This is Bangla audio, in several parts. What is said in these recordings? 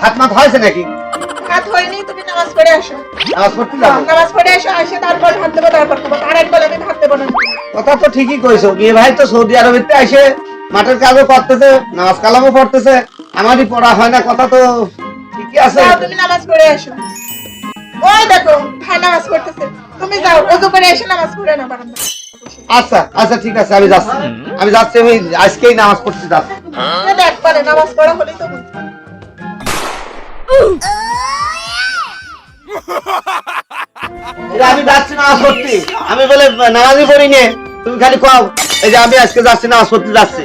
ভাত মাত হয়েছে নাকি? হাত হয়নি তুমি নামাজ পড়ে আসো। নামাজ পড়তে যাব? নামাজ পড়ে এসো এসে তারপর ভাত দেবো তারপর খাব। আর একবার আমি ভাত দেবো না। কথা তো ঠিকই কইছো। বিয়ে ভাই তো সৌদি আরবেতে এসে মাঠের কাজও করতেছে নামাজ কালামও পড়তেছে। আমারই পড়া হয় না কথা তো ঠিকই আছে। তুমি নামাজ পড়ে এসো। ওই দেখো ভাই নামাজ পড়তেছে। তুমি যাও ওজু করে এসে নামাজ পড়ে না বারান্দা আচ্ছা আচ্ছা ঠিক আছে আমি যাচ্ছি। আমি যাচ্ছি আমি আজকেই নামাজ পড়তে যাচ্ছি। দেখ পারে নামাজ পড়া হলেই তো আমি যাচ্ছি নামাজ পড়তে আমি বলে নামাজই পড়ি নে তুমি খালি কও এই যে আমি আজকে যাচ্ছি নামাজ পড়তে যাচ্ছি।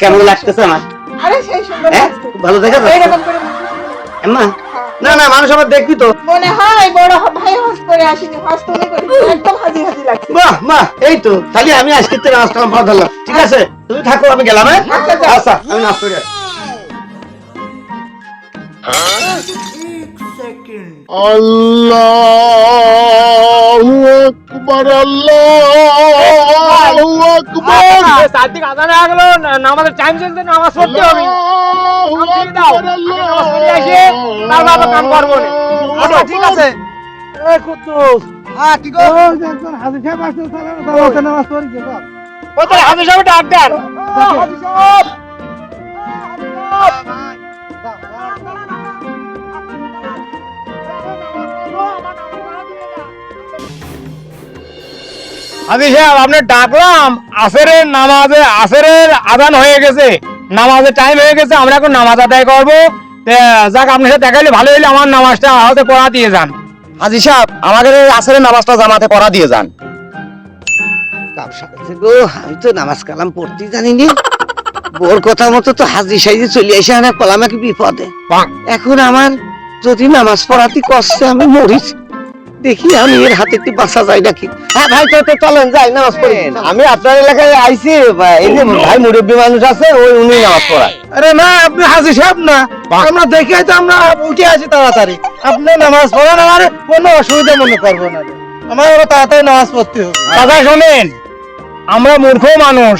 কেমন লাগতেছে আমার? আরে সেই সুন্দর হ্যাঁ? ভালো দেখা যাচ্ছে? এম্মা না না মানুষ আবার দেখবি তো। মনে হয় বড় ভাই করে আসিনি করি একদম হাজি হাজি লাগছে। বাহ বাহ এই তো। খালি আমি আজকে তো নামাজ কালাম ধরলাম ঠিক আছে? তুমি থাকো আমি গেলাম হ্যাঁ? আচ্ছা, আচ্ছা আমি নামাজ পড়ে আসছি। আল্লাহু আকবার আল্লাহু আকবার। সাদিক আজান হয়ে গেল নামাজের টাইম চলছে নামাজ পড়তে হবে। নামাজ নামাজ পড়ে না। আচ্ছা ঠিক আছে। হ্যাঁ কি গো ও তো হাজির সাহেব হাজি সাহেব আপনি ডাকলাম আসরের নামাজে আসরের আদান হয়ে গেছে। নামাজের টাইম হয়ে গেছে আমরা এখন নামাজ আদায় করব। যাক আপনার সাথে দেখাইলে ভালো হইলে আমার নামাজটা হয়তো পড়া দিয়ে যান। হাজি সাহেব আমাদের আসরের নামাজটা জামাতে পড়া দিয়ে যান। গো আমি তো নামাজ কালাম পড়তেই জানিনি। বোর কথা মতো তো হাজি সাইজে চলে এসে আনা কলাম কি বিপদে। এখন আমার যদি নামাজ পড়াতে কষ্টে আমি মরিস দেখি আমি এর হাতে একটু বাঁচা যায় নাকি? হ্যাঁ ভাই তো তো চলেন যাই নামাজ পড়ি। আমি আপনার এলাকায় আইছি এই যে ভাই মুরব্বী মানুষ আছে ওই উনি নামাজ পড়ায়। আরে না আপনি হাজি সাহেব না। আমরা দেখে তো আমরা উঠে আসি তাড়াতাড়ি। আপনি নামাজ পড়েন আমার কোনো অসুবিধা মনে করব না। আমার আরও তাড়াতাড়ি নামাজ পড়তে হবে। দাদা শোনেন আমরা মূর্খ মানুষ।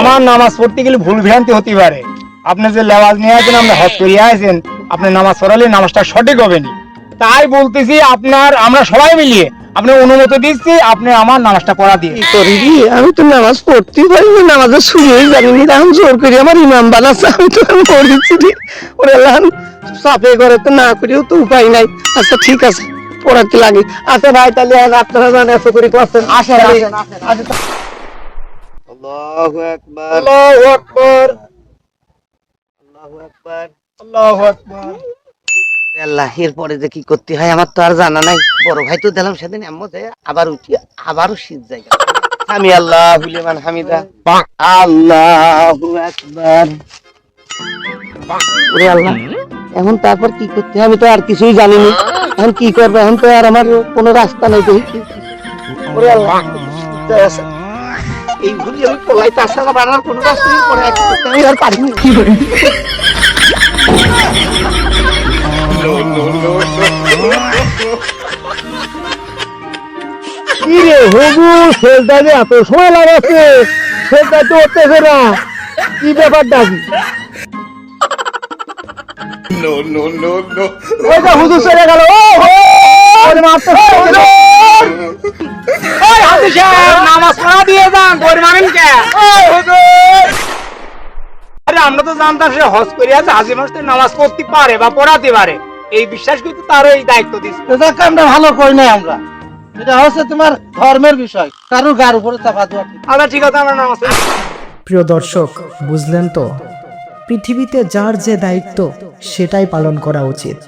আমার নামাজ পড়তে গেলে ভুল ভ্রান্তি হতে পারে। আপনি যে লেওয়াজ নিয়ে আছেন আপনি হজ করিয়ে আছেন আপনি নামাজ পড়ালে নামাজটা সঠিক হবে না। তাই বলতেছি আপনার আমরা সবাই মিলিয়ে আপনি অনুমতি দিচ্ছি আপনি আমার নামাজটা পড়া দিয়ে করি? আমি তো নামাজ পড়তেই পারি না নামাজের শুরুই জানিনি এখন জোর করে আমার ইমাম বানাচ্ছে আমি তো পড়েছি রে ওরে লান চাপে করে তো না করেও তো উপায় নাই। আচ্ছা ঠিক আছে পড়াতে লাগে। আচ্ছা ভাই তাহলে আর আপনারা জান এত করে করছেন আসেন, তাহলে- আসেন, আচ্ছা আল্লাহু আকবার। আল্লাহু আকবার। আল্লাহু আকবার। আল্লাহু আকবার। আল্লাহ, এরপরে যে কি করতে হয়, আমার তো আর জানা নাই। বড় ভাই তো দিলাম সেদিন, এমন আবার উঠি আবারও শীত জায়গা। আমি আল্লাহ হুলিমান হামিদা। আল্লাহু আল্লাহ, এখন তারপর কি করতে আমি তো আর কিছুই জানি না এখন কি করব, এখন তো আর আমার কোনো রাস্তা নেই দেখি এই আমি পলাই তাছাড়া বানার রাস্তা আমি আর পারিনি। করে কি রে যে এত সময় লাগাচ্ছে তো উঠতেছে না। কি ব্যাপারটা কি ওই যে হুজুর চলে গেল। ও ওরে মারতে ওই হাজি সাহেব, নামাজ পড়া দিয়ে যান, দৌড় মারেন কে? ওই হুজুর! আরে আমরা তো জানতাম সে হজ করে আছে হাজি তো নামাজ পড়তে পারে বা পড়াতে পারে। এই বিশ্বাস কিন্তু তার এই দায়িত্ব দিচ্ছে। এটা কামটা ভালো করি নাই আমরা। এটা হচ্ছে তোমার ধর্মের বিষয় কারোর গার উপরে চাপা দেওয়া আচ্ছা ঠিক আছে আমরা নামাজ পড়ি। প্রিয় দর্শক বুঝলেন তো? পৃথিবীতে যার যে দায়িত্ব সেটাই পালন করা উচিত।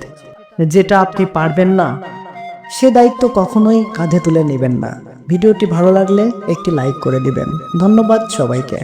যেটা আপনি পারবেন না সে দায়িত্ব কখনোই কাঁধে তুলে নেবেন না। ভিডিওটি ভালো লাগলে একটি লাইক করে দিবেন। ধন্যবাদ সবাইকে।